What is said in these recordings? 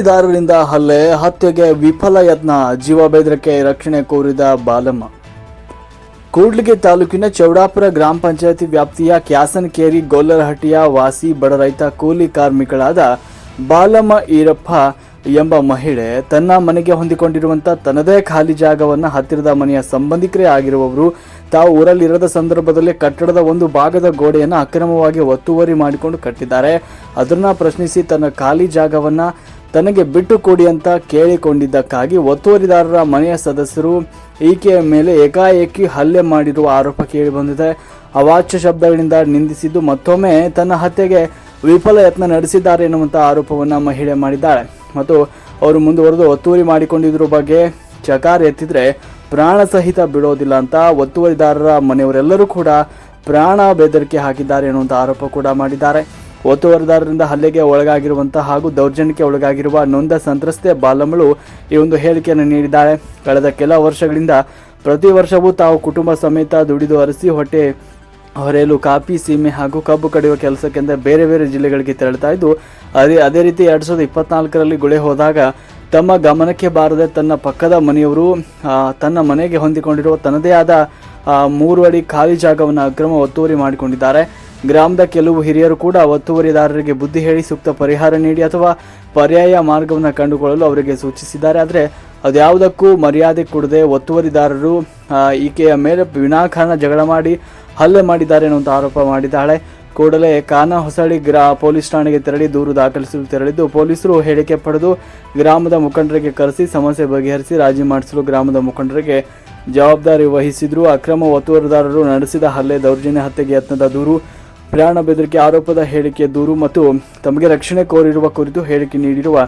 ಒತ್ತುವರಿದಾರರಿಂದ ಹಲ್ಲೆ, ಹತ್ಯೆಗೆ ವಿಫಲ ಯತ್ನ ಜೀವ ಬೆದರಿಕೆ ರಕ್ಷಣೆ ಕೋರಿದ ಬಾಲಮ್ಮ. ಕೂಡ್ಲಿಗೆ ತಾಲೂಕಿನ ಚೌಡಾಪುರ ಗ್ರಾಮ ಪಂಚಾಯತಿ ವ್ಯಾಪ್ತಿಯ ಕ್ಯಾಸನಕೇರಿ ಗೊಲ್ಲರಹಟ್ಟಿಯ ವಾಸಿ ಬಡ ರೈತ ಕೂಲಿ ಕಾರ್ಮಿಕಳಾದ ಬಾಲಮ್ಮ ಈರಪ್ಪ ಎಂಬ ಮಹಿಳೆ ತನ್ನ ಮನೆಗೆ ಹೊಂದಿಕೊಂಡಿರುವಂತಹ ತನ್ನದೇ ಖಾಲಿ ಜಾಗವನ್ನು ಹತ್ತಿರದ ಮನೆಯ ಸಂಬಂಧಿಕರೇ ಆಗಿರುವವರು ತಾವು ಊರಲ್ಲಿರದ ಸಂದರ್ಭದಲ್ಲಿ ಕಟ್ಟಡದ ಒಂದು ಭಾಗದ ಗೋಡೆಯನ್ನು ಅಕ್ರಮವಾಗಿ ಒತ್ತುವರಿ ಮಾಡಿಕೊಂಡು ಕಟ್ಟಿದ್ದಾರೆ. ಅದನ್ನ ಪ್ರಶ್ನಿಸಿ ತನ್ನ ಖಾಲಿ ಜಾಗವನ್ನ ತನಗೆ ಬಿಟ್ಟು ಕೊಡಿ ಅಂತ ಕೇಳಿಕೊಂಡಿದ್ದಕ್ಕಾಗಿ ಒತ್ತುವರಿದಾರರ ಮನೆಯ ಸದಸ್ಯರು ಈಕೆಯ ಮೇಲೆ ಏಕಾಏಕಿ ಹಲ್ಲೆ ಮಾಡಿರುವ ಆರೋಪ ಕೇಳಿಬಂದಿದೆ ಅವಾಚ್ಯ ಶಬ್ದಗಳಿಂದ ನಿಂದಿಸಿದ್ದು ಮತ್ತೊಮ್ಮೆ ತನ್ನ ಹತ್ಯೆಗೆ ವಿಫಲ ಯತ್ನ ನಡೆಸಿದ್ದಾರೆ ಎನ್ನುವಂಥ ಆರೋಪವನ್ನು ಮಹಿಳೆ ಮಾಡಿದ್ದಾಳೆ. ಮತ್ತು ಅವರು ಮುಂದುವರೆದು ಒತ್ತುವರಿ ಮಾಡಿಕೊಂಡಿದ್ರ ಬಗ್ಗೆ ಚಕಾರ ಎತ್ತಿದ್ರೆ ಪ್ರಾಣ ಸಹಿತ ಬಿಡೋದಿಲ್ಲ ಅಂತ ಒತ್ತುವರಿದಾರರ ಮನೆಯವರೆಲ್ಲರೂ ಕೂಡ ಪ್ರಾಣ ಬೆದರಿಕೆ ಹಾಕಿದ್ದಾರೆ ಎನ್ನುವಂಥ ಆರೋಪ ಕೂಡ ಮಾಡಿದ್ದಾರೆ. ಒತ್ತುವರಿದಾರರಿಂದ ಹಲ್ಲೆಗೆ ಒಳಗಾಗಿರುವಂತಹ ಹಾಗೂ ದೌರ್ಜನ್ಯಕ್ಕೆ ಒಳಗಾಗಿರುವ ನೊಂದ ಸಂತ್ರಸ್ತೆ ಬಾಲಮ್ಮಳು ಈ ಒಂದು ಹೇಳಿಕೆಯನ್ನು ನೀಡಿದ್ದಾಳೆ ಕಳೆದ ಕೆಲ ವರ್ಷಗಳಿಂದ ಪ್ರತಿ ವರ್ಷವೂ ತಾವು ಕುಟುಂಬ ಸಮೇತ ದುಡಿದು ಅರಸಿ ಹೊಟ್ಟೆ ಹೊರೆಯಲು ಕಾಫಿ ಸೀಮೆ ಹಾಗೂ ಕಬ್ಬು ಕಡಿಯುವ ಕೆಲಸಕ್ಕೆಂದ ಬೇರೆ ಬೇರೆ ಜಿಲ್ಲೆಗಳಿಗೆ ತೆರಳುತ್ತಾ ಇದ್ದು, ಅದೇ ಅದೇ ರೀತಿ ಎರಡು ಸಾವಿರದ ಇಪ್ಪತ್ನಾಲ್ಕರಲ್ಲಿ ಗುಳೆ ಹೋದಾಗ ತಮ್ಮ ಗಮನಕ್ಕೆ ಬಾರದೆ ತನ್ನ ಪಕ್ಕದ ಮನೆಯವರು ತನ್ನ ಮನೆಗೆ ಹೊಂದಿಕೊಂಡಿರುವ ತನ್ನದೇ ಆದ ಮೂರು ಅಡಿ ಖಾಲಿ ಜಾಗವನ್ನು ಅಕ್ರಮ ಒತ್ತುವರಿ ಮಾಡಿಕೊಂಡಿದ್ದಾರೆ. ಗ್ರಾಮದ ಕೆಲವು ಹಿರಿಯರು ಕೂಡ ಒತ್ತುವರಿದಾರರಿಗೆ ಬುದ್ಧಿ ಹೇಳಿ ಸೂಕ್ತ ಪರಿಹಾರ ನೀಡಿ ಅಥವಾ ಪರ್ಯಾಯ ಮಾರ್ಗವನ್ನು ಕಂಡುಕೊಳ್ಳಲು ಅವರಿಗೆ ಸೂಚಿಸಿದ್ದಾರೆ. ಆದರೆ ಅದ್ಯಾವುದಕ್ಕೂ ಮರ್ಯಾದೆ ಕೊಡದೆ ಒತ್ತುವರಿದಾರರು ಈಕೆಯ ಮೇಲೆ ವಿನಾಕಾರಣ ಜಗಳ ಮಾಡಿ ಹಲ್ಲೆ ಮಾಡಿದ್ದಾರೆ ಅನ್ನುವಂಥ ಆರೋಪ ಮಾಡಿದ್ದಾಳೆ. ಕೂಡಲೇ ಕಾನ ಹೊಸಳ್ಳಿ ಗ್ರಾ, ಪೊಲೀಸ್ ಠಾಣೆಗೆ ತೆರಳಿ ದೂರು ದಾಖಲಿಸಲು ತೆರಳಿದ್ದು, ಪೊಲೀಸರು ಹೇಳಿಕೆ ಪಡೆದು ಗ್ರಾಮದ ಮುಖಂಡರಿಗೆ ಕರೆಸಿ, ಸಮಸ್ಯೆ ಬಗೆಹರಿಸಿ ರಾಜಿ ಮಾಡಿಸಲು ಗ್ರಾಮದ ಮುಖಂಡರಿಗೆ ಜವಾಬ್ದಾರಿ ವಹಿಸಿದ್ರು. ಅಕ್ರಮ ಒತ್ತುವರಿದಾರರು ನಡೆಸಿದ ಹಲ್ಲೆ, ದೌರ್ಜನ್ಯ, ಹತ್ಯೆಗೆ ಯತ್ನದ ದೂರು ಪ್ರಾಣ ಬೆದರಿಕೆ ಆರೋಪದ ಹೇಳಿಕೆ ದೂರು ಮತ್ತು ತಮಗೆ ರಕ್ಷಣೆ ಕೋರಿರುವ ಕುರಿತು ಹೇಳಿಕೆ ನೀಡಿರುವ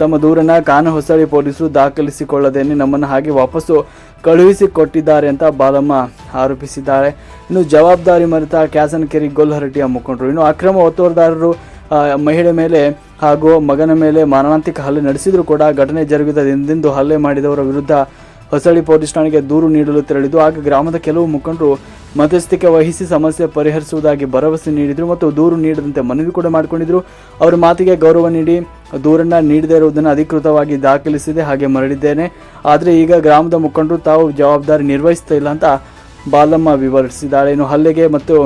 ತಮ್ಮ ದೂರನ್ನ ಕಾನ ಹೊಸಳಿ ಪೊಲೀಸರು ದಾಖಲಿಸಿಕೊಳ್ಳದೇನೆ ನಮ್ಮನ್ನು ಹಾಗೆ ವಾಪಸ್ಸು ಕಳುಹಿಸಿಕೊಟ್ಟಿದ್ದಾರೆ ಅಂತ ಬಾಲಮ್ಮ ಆರೋಪಿಸಿದ್ದಾರೆ. ಇನ್ನು ಜವಾಬ್ದಾರಿ ಮರೆತ ಕ್ಯಾಸನಕೆರೆ ಗೊಲ್ಲಹರಟ್ಟಿಯ ಮುಖಂಡರು. ಇನ್ನು ಅಕ್ರಮ ಒತ್ತುವರಿದಾರರು ಮಹಿಳೆ ಮೇಲೆ ಹಾಗೂ ಮಗನ ಮೇಲೆ ಮಾರಣಾಂತಿಕ ಹಲ್ಲೆ ನಡೆಸಿದರೂ ಕೂಡ ಘಟನೆ ಜರುಗಿದ ದಿನದಿಂದ ಹಲ್ಲೆ ಮಾಡಿದವರ ವಿರುದ್ಧ ಹೊಸಳ್ಳಿ ಪೊಲೀಸ್ ಠಾಣೆಗೆ ದೂರು ನೀಡಲು ತೆರಳಿದ್ದು, ಆಗ ಗ್ರಾಮದ ಕೆಲವು ಮುಖಂಡರು ಮಧ್ಯಸ್ಥಿಕೆ ವಹಿಸಿ ಸಮಸ್ಯೆ ಪರಿಹರಿಸುವುದಾಗಿ ಭರವಸೆ ನೀಡಿದರು ಮತ್ತು ದೂರು ನೀಡದಂತೆ ಮನವಿ ಕೂಡ ಮಾಡಿಕೊಂಡಿದ್ರು. ಅವರ ಮಾತಿಗೆ ಗೌರವ ನೀಡಿ, ದೂರನ್ನ ನೀಡದೇ ಇರುವುದನ್ನು ಅಧಿಕೃತವಾಗಿ ದಾಖಲಿಸಿದೆ, ಹಾಗೆ ಮರಳಿದ್ದೇನೆ. ಆದರೆ ಈಗ ಗ್ರಾಮದ ಮುಖಂಡರು ತಾವು ಜವಾಬ್ದಾರಿ ನಿರ್ವಹಿಸ್ತಾ ಇಲ್ಲ ಅಂತ ಬಾಲಮ್ಮ ವಿವರಿಸಿದ್ದಾಳೆ. ಇನ್ನು ಹಲ್ಲೆಗೆ ಮತ್ತು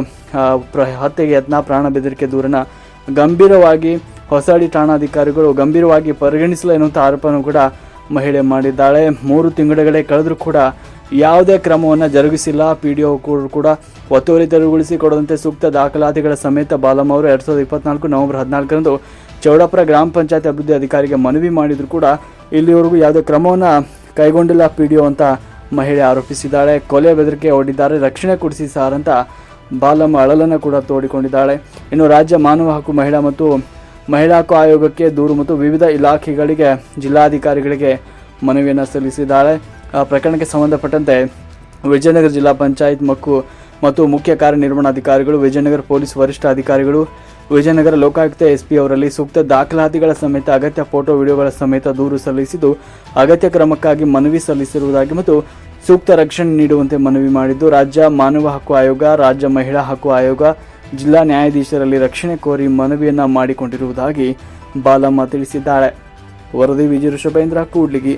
ಹತ್ಯೆಗೆ ಯತ್ನ, ಪ್ರಾಣ ಬೆದರಿಕೆ ದೂರನ ಗಂಭೀರವಾಗಿ ಹೊಸಳ್ಳಿ ಠಾಣಾಧಿಕಾರಿಗಳು ಗಂಭೀರವಾಗಿ ಪರಿಗಣಿಸಲ್ಲ ಎನ್ನುವಂಥ ಆರೋಪನೂ ಕೂಡ ಮಹಿಳೆ ಮಾಡಿದ್ದಾಳೆ. ಮೂರು ತಿಂಗಳುಗಳೇ ಕಳೆದರೂ ಕೂಡ ಯಾವುದೇ ಕ್ರಮವನ್ನು ಜರುಗಿಸಿಲ್ಲ. ಪಿ ಡಿ ಒ ಕೂಡ ಒತ್ತುವರಿ ತೆರವುಗೊಳಿಸಿ ಕೊಡದಂತೆ ಸೂಕ್ತ ದಾಖಲಾತಿಗಳ ಸಮೇತ ಬಾಲಮ್ಮ ಅವರು ಎರಡು ಸಾವಿರದ ಇಪ್ಪತ್ನಾಲ್ಕು ನವೆಂಬರ್ ಹದಿನಾಲ್ಕರಂದು ಚೌಡಾಪುರ ಗ್ರಾಮ ಪಂಚಾಯತ್ ಅಭಿವೃದ್ಧಿ ಅಧಿಕಾರಿಗೆ ಮನವಿ ಮಾಡಿದರೂ ಕೂಡ ಇಲ್ಲಿವರೆಗೂ ಯಾವುದೇ ಕ್ರಮವನ್ನು ಕೈಗೊಂಡಿಲ್ಲ ಪಿ ಡಿ ಒ ಅಂತ ಮಹಿಳೆ ಆರೋಪಿಸಿದ್ದಾಳೆ. ಕೊಲೆ ಬೆದರಿಕೆ ಒಡ್ಡಿದ್ದಾರೆ ರಕ್ಷಣೆ ಕೊಡಿಸಿ ಸಾರ್ ಅಂತ ಬಾಲಮ್ಮ ಅಳಲನ್ನು ಕೂಡ ತೋಡಿಕೊಂಡಿದ್ದಾಳೆ. ಇನ್ನು ರಾಜ್ಯ ಮಾನವ ಹಕ್ಕು ಮಹಿಳಾ ಮತ್ತು ಮಹಿಳಾ ಆಯೋಗಕ್ಕೆ ದೂರು ಮತ್ತು ವಿವಿಧ ಇಲಾಖೆಗಳಿಗೆ ಜಿಲ್ಲಾಧಿಕಾರಿಗಳಿಗೆ ಮನವಿಯನ್ನು ಸಲ್ಲಿಸಿದ್ದಾಳೆ. ಆ ಪ್ರಕರಣಕ್ಕೆ ಸಂಬಂಧಪಟ್ಟಂತೆ ವಿಜಯನಗರ ಜಿಲ್ಲಾ ಪಂಚಾಯತ್ ಮಕ್ಕು ಮತ್ತು ಮುಖ್ಯ ಕಾರ್ಯನಿರ್ವಹಣಾಧಿಕಾರಿಗಳು, ವಿಜಯನಗರ ಪೊಲೀಸ್ ವರಿಷ್ಠ ಅಧಿಕಾರಿಗಳು, ವಿಜಯನಗರ ಲೋಕಾಯುಕ್ತ ಎಸ್ಪಿ ಅವರಲ್ಲಿ ಸೂಕ್ತ ದಾಖಲಾತಿಗಳ ಸಮೇತ ಅಗತ್ಯ ಫೋಟೋ, ವಿಡಿಯೋಗಳ ಸಮೇತ ದೂರು ಸಲ್ಲಿಸಿದ್ದು, ಅಗತ್ಯ ಕ್ರಮಕ್ಕಾಗಿ ಮನವಿ ಸಲ್ಲಿಸಿರುವುದಾಗಿ ಮತ್ತು ಸೂಕ್ತ ರಕ್ಷಣೆ ನೀಡುವಂತೆ ಮನವಿ ಮಾಡಿದ್ದು, ರಾಜ್ಯ ಮಾನವ ಹಕ್ಕು ಆಯೋಗ, ರಾಜ್ಯ ಮಹಿಳಾ ಹಕ್ಕು ಆಯೋಗ ಜಿಲ್ಲಾ ನ್ಯಾಯಾಧೀಶರಲ್ಲಿ ರಕ್ಷಣೆ ಕೋರಿ ಮನವಿಯನ್ನ ಮಾಡಿಕೊಂಡಿರುವುದಾಗಿ ಬಾಲಮ್ಮ ತಿಳಿಸಿದ್ದಾಳೆ ವರದಿ ವಿಜಯ ಋಷಭೇಂದ್ರ ಕೂಡ್ಲಿಗಿ.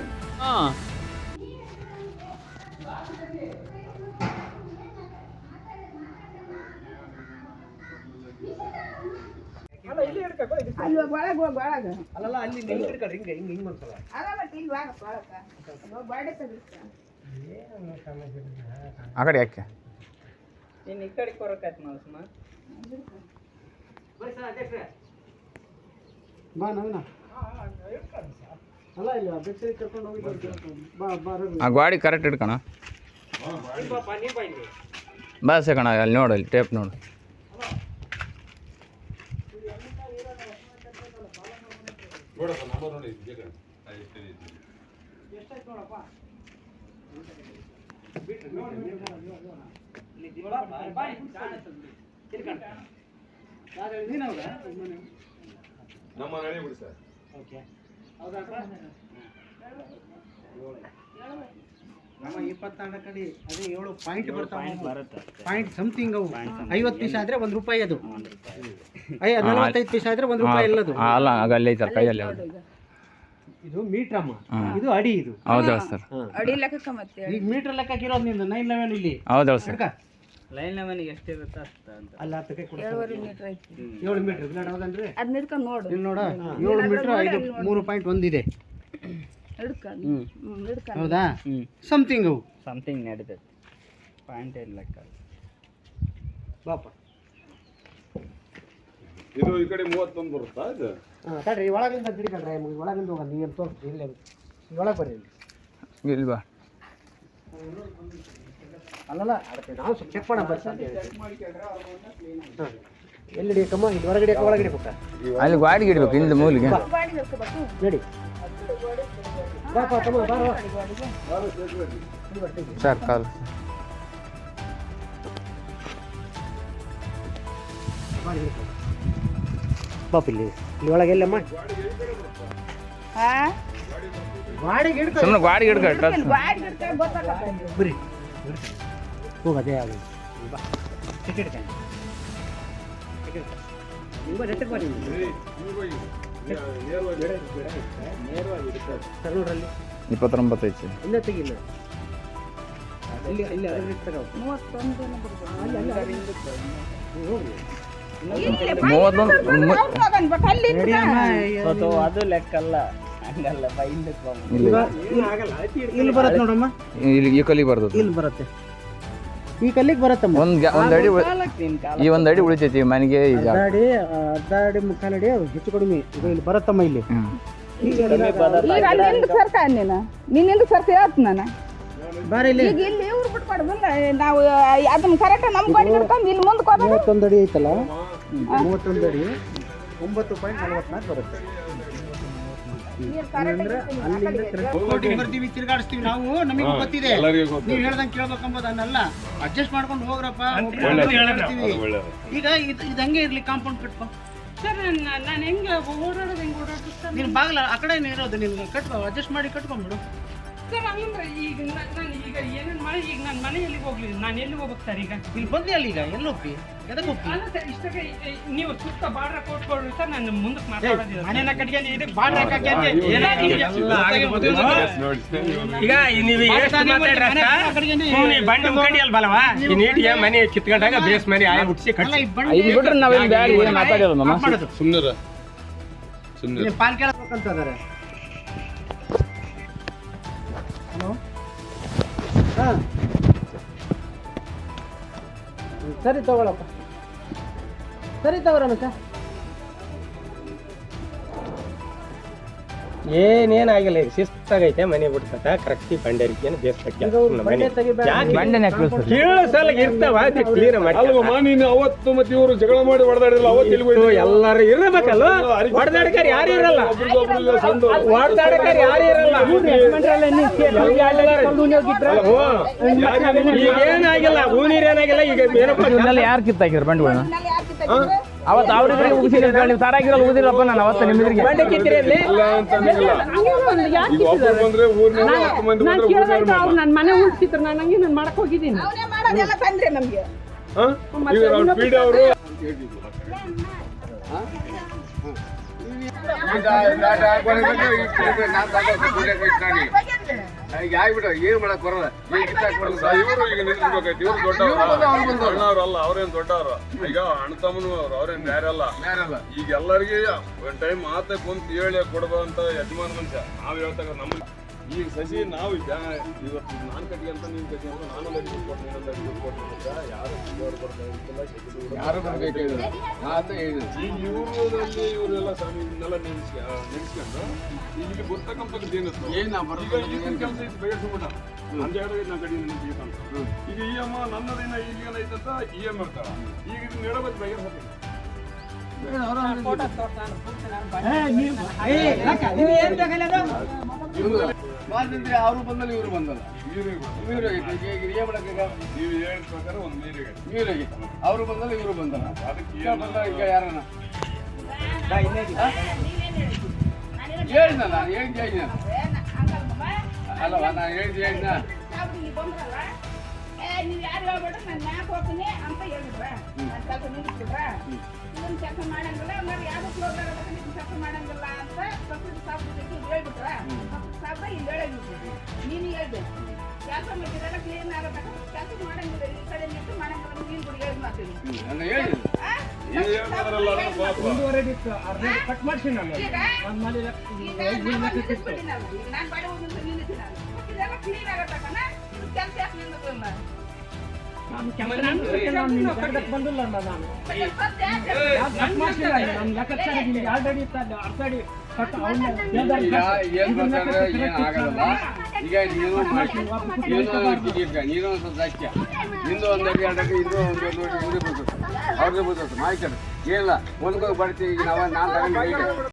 ಆ ಕಡೆ ಯಾಕೆ? ಒಳಗೆ ಈ ಕಡೆ ಕೊರಕಾಯ್ತು ಹಿಂಗೆ ಹಿಂಗೆ ಹಿಂಗೆ ಬಾ ಆ ಗಾಡಿ ಕರೆಕ್ಟ್ ಇಟ್ಕಣ. ಬಸ್ ಕಣ ಅಲ್ಲಿ ನೋಡು ಅಲ್ಲಿ ಟೇಪ್ ನೋಡು. ನೋಡಪ್ಪ ಬಾ ನೋಡಿ. ಕರ್ಕೊಂಡು ಬಾ ರವಿ ಆ ಬಾ, ಇಲ್ಲಿ ಬಾ ನಮ್ಮ ಸರ್. ಓಕೆ. ನಮ್ಮ ಇಪ್ಪತ್ತಾರು ಕಡೆ ಅದೇ ಏಳು ಪಾಯಿಂಟ್ ಬರ್ತಾವೆ ಪಾಯಿಂಟ್ ಸಮಥಿಂಗ್ ಅವು. ಐವತ್ತು ಪೀಸ್ ಆದ್ರೆ ಒಂದು ರೂಪಾಯಿ ಅದು. ಅಯ್ಯ ನಲವತ್ತೈದು ಪೀಸ್ ಆದ್ರೆ ಒಂದು ರೂಪಾಯಿ ಎಲ್ಲದು. ಅದು ಅಲ್ಲ ಆಗ ಅಲ್ಲೇ ಕೈಯಲ್ಲಿ ಹೌದು. ಇದು ಮೀಟ್ರಮ್ಮ. ಇದು ಅಡಿ ಇದು. ಹೌದಾ ಸರ್. ಅಡಿ ಲೆಕ್ಕಕ್ಕ ಮತ್ತೆ ಈಗ ಮೀಟರ್ ಲೆಕ್ಕಕ್ಕೆ ಇರೋದು ನಿಂದು ನೈನ್ ಲೆವೆನ್ ಇಲ್ಲಿ. ಹೌದಾ ಸರ್? ಲೈನ್ ಲೆವೆನ್ಗೆ ಎಷ್ಟಿರುತ್ತೆ ಅಷ್ಟ ಅಂತ. ಅಲ್ಲ ಹತ್ತಕ್ಕೆ ಕೊಡು. ಏಳುವರೆ ಮೀಟರ್ ಐತಿ ಏಳು ಮೀಟರ್ ಇಲ್ಲ ಹೌದನ್ರಿ ಅದ್ ನಿಡ್ಕೊಂಡ್ ನೋಡು. ಇಲ್ಲಿ ನೋಡ. ಏಳು ಮೀಟರ್ ಐದು ಮೂರು ಪಾಯಿಂಟ್ ಒಂದಿದೆ ಹಿಡ್ಕೊಂಡ್. ಹ್ಮ್. ಹ್ಮ್ ಹೌದಾ? ಸಮಥಿಂಗ್ ಅವು ಸಮಥಿಂಗ್ ನಡೀತೈತೆ ಪಾಯಿಂಟ್ ಏನು ಲೆಕ್ಕ? ಬಾಪ. ಇದು ಈ ಕಡೆ ಮೂವತ್ತೊಂದು ಬರುತ್ತಾ ಇದು? ಹಾಂ ತಡ್ರಿ ಒಳಗಿಂದ ತಿರ್ಗಲ್ರಿ ಒಳಗಿಂದ ಹೋಗ ನೀವು ತೋರಿಸ್ರಿ ಇಲ್ಲೇ. ಒಳಗೆ ಬರ್ರಿ ಇಲ್ಲಿ. ಇಲ್ವಾ ಅಲ್ಲಲ್ಲ ಅದಕ್ಕೆ ನಾವು ಸ್ವಲ್ಪ ಚೆಕ್ ಮಾಡೋಣ ಬರ್ರಿ ಹಾಂ ಎಲ್ಲಿ ಹಿಡಿಯಕ್ಕಮ್ಮ ಇಲ್ಲಿ ಹೊರಗಡೆ ಒಳಗಡೆ ಹಿಡಿಬೇಕ ಅಲ್ಲಿ ಗಾಡಿಗೆ ಇಡ್ಬೇಕು ಹಿಂದೆ ಮೂಲಿಗೆ ಗಾಡಿ ಹಿಡ್ಕೊಬೇಕು ನಡಿ ಬಾಪ ತಮ್ಮ ಬಾರ ಸರ್ ಕಾಲು ಬಾಪ ಇಲ್ಲಿ ಇಲ್ಲಿ ಒಳಗೆ ಎಲ್ಲಮ್ಮ ಹಾ ಗಾಡಿಗೆ ಹಿಡ್ಕೊ ಸುಮ್ಮನೆ ಗಾಡಿಗೆ ಹಿಡ್ಕ ಗಾಡಿ ಹಿಡ್ಕೊಂಡ್ ಗೊತ್ತಾಗತ್ತೆ ಬರ್ರಿ ಹೋಗ ಅದೇ ಆಗ ಬಾ ಟಿಕೆಟ್ ಕಾಣಿ ಟಿಕೆಟ್ ನಿಮ್ಮ ನೆಟ್ಟಗೆ ಬನ್ನಿ ಸರ್ ನೋಡ್ರಲ್ಲಿ ಇಪ್ಪತ್ತೊಂಬತ್ತು ಐತಿ ಇನ್ನ ತೆಗಿಲ್ಲ ಇಲ್ಲಿ ಇಲ್ಲಿ ಅದ್ರ ತಗೋ ಮೂವತ್ತೊಂದು ಅದು ಲೆಕ್ಕ ಅಲ್ಲ ಹಂಗಲ್ಲ ಬೈಂದಕ್ಕೆ ಬಂದು ಇಲ್ಲಿ ಇಲ್ಲಿ ಬರತ್ತೆ ನೋಡಮ್ಮ ಇಲ್ಲಿ ಬರ್ತದೆ ಇಲ್ಲಿ ಬರುತ್ತೆ ಈ ಕಲ್ಲಿಗೆ ಬರುತ್ತಮ್ಮ ಒಂದು ಒಂದು ಅಡಿ ಉಳಿ- ಈ ಒಂದು ಅಡಿ ಉಳಿತೈತಿ ಮನೆಗೆ ಈಗ. ಅರ್ಧ ಅಡಿ ಅರ್ಧ ಅಡಿ ಮುಕ್ಕಾಲು ಅಡಿ ಹೆಚ್ಚು ಕಡಿಮೆ ಇದು ಇಲ್ಲಿ ಬರತ್ತಮ್ಮ ಇಲ್ಲಿ. ಈಗ ಈಗ ಅಲ್ಲಿ ಹಿಂದಕ್ಕೆ ಸರ್ಕ ನೀನು? ನಿನ್ನಿಂದ ಸರ್ಕ ಹೇಳ್ತ ನಾನು. ಬಾರಿ ಇಲ್ಲಿ. ಈಗ ಇಲ್ಲಿ ಇವ್ರು ಬಿಟ್ಕೊಡ್ಬಲ್ಲ ನಾವು ಅದನ್ನ ಕರೆಕ್ಟ್ ನಮ್ಮ ಗಾಡಿ ಹಿಡ್ಕೊಂಡ್ ಇಲ್ಲಿ ಮುಂದೆ ಹೋದಾಗ ಮೂವತ್ತೊಂದು ಅಡಿ ಐತಲ್ಲ? ಮೂವತ್ತೊಂದು ಅಡಿ ಒಂಬತ್ತು ಪಾಯಿಂಟ್ ನಲವತ್ನಾಲ್ಕು ಬರುತ್ತೆ. ಬರ್ತೀವಿ ತಿರ್ಗಾಡಿಸ್ತೀವಿ ನಾವು ನಮಗೆ ಗೊತ್ತಿದೆ. ನೀವು ಹೇಳ್ದಂಗೆ ಕೇಳ್ಬೇಕಂಬುದನ್ನೆಲ್ಲ ಅಡ್ಜಸ್ಟ್ ಮಾಡ್ಕೊಂಡು ಹೋಗ್ರಪ್ಪ ಈಗ ಇದು ಇದು ಹಂಗೆ ಇರ್ಲಿ ಕಾಂಪೌಂಡ್ ಕಟ್ಕೊ. ಸರ್ ನಾನು ಹೆಂಗೆ ಓಡಾಡೋದು ಹೆಂಗೆ ಓಡಾಡೋದು ನೀನು ಬಾಗಿಲ ಆ ಕಡೆ ಇರೋದು ನಿಮ್ಗೆ ಕಟ್ಕೊ ಅಡ್ಜಸ್ಟ್ ಮಾಡಿ ಕಟ್ಕೊಂಡ್ಬಿಡು ಸರ್ ಹಂಗಂದ್ರೆ ಈಗ ನಾನು ಈಗ ಏನೇನು ಮಾಡಿ ಈಗ ನಾನು ಮನೆಯಲ್ಲಿ ಹೋಗ್ಲಿ ನಾನು ಎಲ್ಲಿ ಹೋಗ್ಬೇಕು ಸರ್ ಈಗ? ಇಲ್ಲಿ ಬಂದಿ ಅಲ್ಲಿ ಈಗ? ಎಲ್ಲಿ ಹೋಗ್ತಿ? ಎದಕ್ಕೆ ಹೋಗ್ತಿ? ಅಲ್ಲ ಸರ್ ಇಷ್ಟಾಗ ನೀವು ಸುತ್ತ ಬಾರ್ಡ್ರ ಕೊಟ್ಕೊಳ್ಳಿ ಸರ್ ನಾನು ಮುಂದಕ್ಕೆ ಮಾತಾಡೋದಿಲ್ಲ ಮನೆನ ಕಟ್ಕೊಂಡು ಇದಕ್ಕೆ ಬಾರ್ಡ್ರ ಹಾಕಕ್ಕೆ ಅಂತ ಏನಾಗಿ ಈಗ ನೀವು ಎಷ್ಟು ಮಾತಾಡ್ರ ಬಂಡಿ ಮುಖಂಡಿ ಬಲವಾ ಈ ನೀಟಿಗೆ ಮನೆ ಕಿತ್ಕೊಂಡಾಗ ಬೇಸ್ ಮನೆ ಆಯ ಹುಟ್ಟಿಸಿ ಕಟ್ಟಿ ಇದು ಬಿಟ್ರೆ ನಾವೇನು ಏನು ಮಾತಾಡಿಲ್ಲ ಸುಮ್ಮನೆ ಸುಮ್ಮನೆ ಪಾಲ್ ಕೇಳಬೇಕಂತ ಇದಾರೆ. ಹಾಂ ಸರಿ ತಗೊಳಪ್ಪ. ಸರಿ ತಗೋ ರಮೇಶ ಏನೇನಾಗಿಲ್ಲ ಈಗ ಶಿಸ್ತಾಗೈತೆ ಮನೆ ಬಿಡ್ತಟ ಕರೆಕ್ಟಿ ಏನು ಬಂಡೆ ತೆಗಿಬೇಡ. ಕೀಳು ಸಲ ಇರ್ತಾವ ಕ್ಲೀನ್ ಮಾಡಿ ಅವತ್ತು ಮತ್ತೆ ಇವರು ಜಗಳ ಮಾಡಿ ಹೊಡೆದಾಡಿಲ್ಲ ಅವತ್ತು ಇಲ್ಲಿ ಹೋಯ್ತು? ಎಲ್ಲಾರು ಇರಬೇಕಲ್ಲ. ಹೊಡೆದಾಡಕರ್ ಯಾರು ಇರಲ್ಲ. ಹೊಡೆದಾಡಕರ್ ಯಾರು ಇರಲ್ಲ. ಈಗ ಏನಾಗಿಲ್ಲ ಹೂ. ನೀರ್ ಏನಾಗಿಲ್ಲ ಈಗ ಏನಪ್ಪ ಯಾರು ಕಿತ್ತಾಕಿದ್ರು ಬಂಡವಾಳ? ಅವತ್ತು ಅವ್ರಿಗೆ ಉಗಿಸಿದ್ರೆ ನೀವು ಸಾರಾಗಿರಲ್ಲ ಉಗಿದಿರಪ್ಪ ನಾನು ಅವತ್ತು ನಿಮ್ಮಿದ್ರಿಗೆ ಬಂಡೆ ಬಂದ್ರೆ ಊರಿನವ್ರು ಮಾಮ. ನನ್ನ ಮನೆ ಉಳಿಸಿದ್ರು ನಾನು ಹಂಗೆ ನಾನು ಮಾಡಕ್ ಹೋಗಿದ್ದೀನಿ ತಂದ್ರೆ ನಮ್ಗೆ ಹಾ? ಈಗ ಏನ್ ಮಾಡಕ್ ಇವರು ಈಗ ನಿಲ್ಲಿಸ್ಬೇಕಾಯ್ತು ಇವ್ರು ದೊಡ್ಡವ್ರು. ಅಣ್ಣವ್ರಲ್ಲ ಅವ್ರೇನ್ ದೊಡ್ಡವ್ರು? ಈಗ ಅಣ್ಣ ತಮ್ಮನು ಅವ್ರು ಅವ್ರೇನ್ ಬೇರೆ ಅಲ್ಲ ಈಗ ಎಲ್ಲರಿಗೆ ಒಂದ್ ಟೈಮ್ ಮಾತೆ ಕುಂತ ಹೇಳಿ ಕೊಡ್ಬಂತ ಯಜಮಾನ ಮನುಷ್ಯ. ನಾವ್ ಹೇಳ್ತಕ್ಕ ನಮ್ಮ ಈಗ ಸಸಿ ನಾವು ಇವತ್ತು ನಾನು ಕಟ್ಟಿ ಅಂತ ನೀನು ಕಟ್ಟಿ ಅಂತ ನಾನು ಅಡಿ ಕೊಟ್ಟು ನೀನೊಂದು ಅಡಿ ಕೊಟ್ಟು ಅಂತ ಯಾರು ಸಿಗೋರು ಬರ್ತಾ ಯಾರು ಈಗ ಇವ್ರಲ್ಲಿ ಇವರೆಲ್ಲ ಸ್ವಾಮಿ ಇದನ್ನೆಲ್ಲ ನೆನ್ಸ್ಕ ನೆನ್ಸ್ಕೊಂಡು ಈಗ ಇಲ್ಲಿ ಏನು ಈಗ ಈಗಿನ ಕೆಲಸ ಇತ್ತು ಬಗೆಹರಿಸ್ಬಿಟ್ಟ ನನ್ನ ಜಾಗದಾಗ ನಾ ಕಡಿ ನಿಂತಿತ್ತು ಅಂತ. ಈಗ ಇ ಎಂ ನನ್ನದಿನ ಈಗ ಏನೈತಂತ ಇ ಎಂ ಇರ್ತಾರ ಈಗ ಇದು ನಡಬತ್ ಬಗೆಹರಿಸ್ಬೇಕು ಅವರು ಬಂದಲ್ಲಿ ಇವರು ಬಂದಲ್ಲ. ನೀರಿಗೆ ಬಂದ. ನೀವು ಹೇಳಿದ ಪ್ರಕಾರ ಒಂದು ನೀರಿಗೆ ನೀರಿಗೆ ಅವರು ಬಂದಲ್ಲ ಇವರು ಬಂದಲ್ಲ. ಅದಕ್ಕೆ ಏನು ಬಂದ ಈಗ ಯಾರನ್ನ? ಹೇಳಿದ ನಾನು ಹೇಳಿದ್ ಹೇಳಿದ ಅಲ್ಲವಾ ನಾನು ಹೇಳಿದ್ ಹೇಳಿದ ನೀವು ಯಾರು ಹೇಳ್ಬೇಡ ನಾನು ಮ್ಯಾಕ್ ಹೋಗ್ತೀನಿ ಅಂತ ಹೇಳ್ಬಿಟ್ರ ನಾನು ಕೆಲಸ ಮಾಡಂಗಿಲ್ಲ ಇದನ್ನ ಕೆಲಸ ಮಾಡಂಗಿಲ್ಲ ಅದಕ್ಕೆ ನಿಮ್ಮ ಕೆಲಸ ಮಾಡಂಗಿಲ್ಲ ಅಂತ ಸಾಬ್ ಜೊತೆ ಹೇಳ್ಬಿಟ್ರ? ಸಾಬ್ ಇಲ್ಲಿ ಹೇಳಿಬಿಟ್ರು ನೀನು ಹೇಳ್ಬೇಕು ಕೆಲಸ ಮಾಡಿದ್ರೆ ಕ್ಲೀನ್ ಆಗಬೇಕು ಕೆಲಸ ಮಾಡಂಗಿಲ್ಲ ಈ ಕಡೆ ನಿಂತು ಮಾಡಂಗಿಲ್ಲ ನೀನು ಕೂಡ ಹೇಳಿ. ಮಾಡ್ತೀನಿ ಹೇಳಿದೆ ನಮ್ಮ ಪಾಪ ಅರ್ಧ ಕಟ್ ಮಾಡ್ತೀನಿ ನಾನು. ಒಂದ್ ಮಾಡಿ ನಾನು ಇದೆಲ್ಲ ಕ್ಲೀನ್ ಇದು ಕೆಲಸ ಯಾಕೆ ನಿಂದಿಲ್ಲ ನಾನು ನಾನು ಬಂದಿಲ್ಲ ನಾನು. ಲೆಕ್ಕಾಚಾರ ಆಲ್ರೆಡಿ ಇತ್ತ ಅರ್ಧ ಅಡಿ ಕಟ್ ಏನ್ ಏನ್ ಆಗಲ್ಲ. ಈಗ ನೀನು ನೀನು ನೀನು ಒಂದು ನಿಂದು ಒಂದು ಅಡಿ ಎರಡು ಅಡಿ ಒಂದು ಅಡಿ ಬರ್ತದೆ ಬರ್ತದೆ ಮಾಹಿತಿ ಏನಿಲ್ಲ ಒಂದ್ಕೋಗಿ ಬರ್ತೀವಿ ಈಗ ನಾವು ನಾನು ತಗೊಂಡು